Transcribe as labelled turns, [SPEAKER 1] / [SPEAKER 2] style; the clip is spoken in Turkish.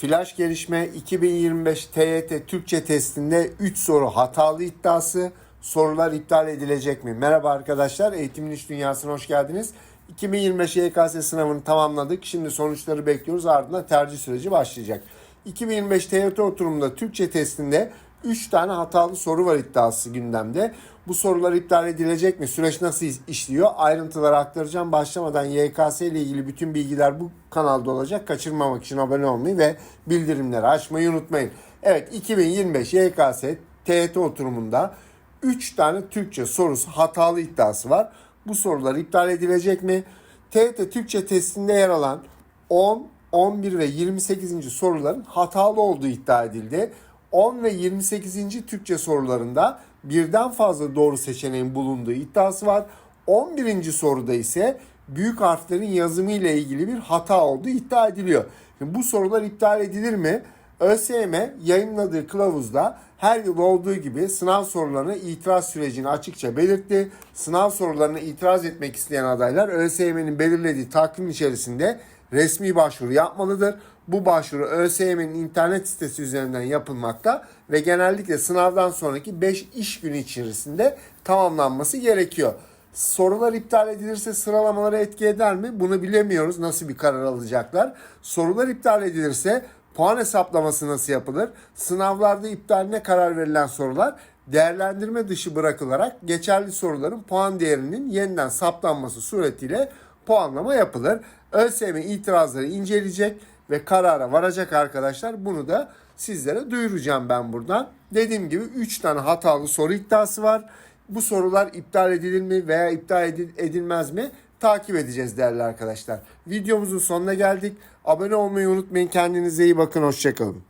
[SPEAKER 1] Flash gelişme 2025 TYT Türkçe testinde 3 soru hatalı iddiası. Sorular iptal edilecek mi? Merhaba arkadaşlar. Eğitimin İş Dünyası'na hoş geldiniz. 2025 YKS sınavını tamamladık. Şimdi sonuçları bekliyoruz. Ardından tercih süreci başlayacak. 2025 TYT oturumunda Türkçe testinde 3 tane hatalı soru var iddiası gündemde. Bu sorular iptal edilecek mi? Süreç nasıl işliyor? Ayrıntıları aktaracağım. Başlamadan YKS ile ilgili bütün bilgiler bu kanalda olacak. Kaçırmamak için abone olmayı ve bildirimleri açmayı unutmayın. Evet 2025 YKS TYT oturumunda 3 tane Türkçe sorusu hatalı iddiası var. Bu sorular iptal edilecek mi? TYT Türkçe testinde yer alan 10, 11 ve 28. soruların hatalı olduğu iddia edildi. 10 ve 28. Türkçe sorularında birden fazla doğru seçeneğin bulunduğu iddiası var. 11. soruda ise büyük harflerin yazımı ile ilgili bir hata olduğu iddia ediliyor. Şimdi bu sorular iptal edilir mi? ÖSYM yayınladığı kılavuzda her yıl olduğu gibi sınav sorularına itiraz sürecini açıkça belirtti. Sınav sorularına itiraz etmek isteyen adaylar ÖSYM'nin belirlediği takvim içerisinde resmi başvuru yapmalıdır. Bu başvuru ÖSYM'nin internet sitesi üzerinden yapılmakta ve genellikle sınavdan sonraki 5 iş günü içerisinde tamamlanması gerekiyor. Sorular iptal edilirse sıralamalara etki eder mi? Bunu bilemiyoruz. Nasıl bir karar alacaklar? Sorular iptal edilirse puan hesaplaması nasıl yapılır? Sınavlarda iptaline karar verilen sorular değerlendirme dışı bırakılarak geçerli soruların puan değerinin yeniden saptanması suretiyle puanlama yapılır. ÖSYM itirazları inceleyecek ve karara varacak arkadaşlar. Bunu da sizlere duyuracağım ben buradan. Dediğim gibi 3 tane hatalı soru iddiası var. Bu sorular iptal edilir mi veya iptal edil- edilmez mi? Takip edeceğiz değerli arkadaşlar. Videomuzun sonuna geldik. Abone olmayı unutmayın. Kendinize iyi bakın. Hoşçakalın.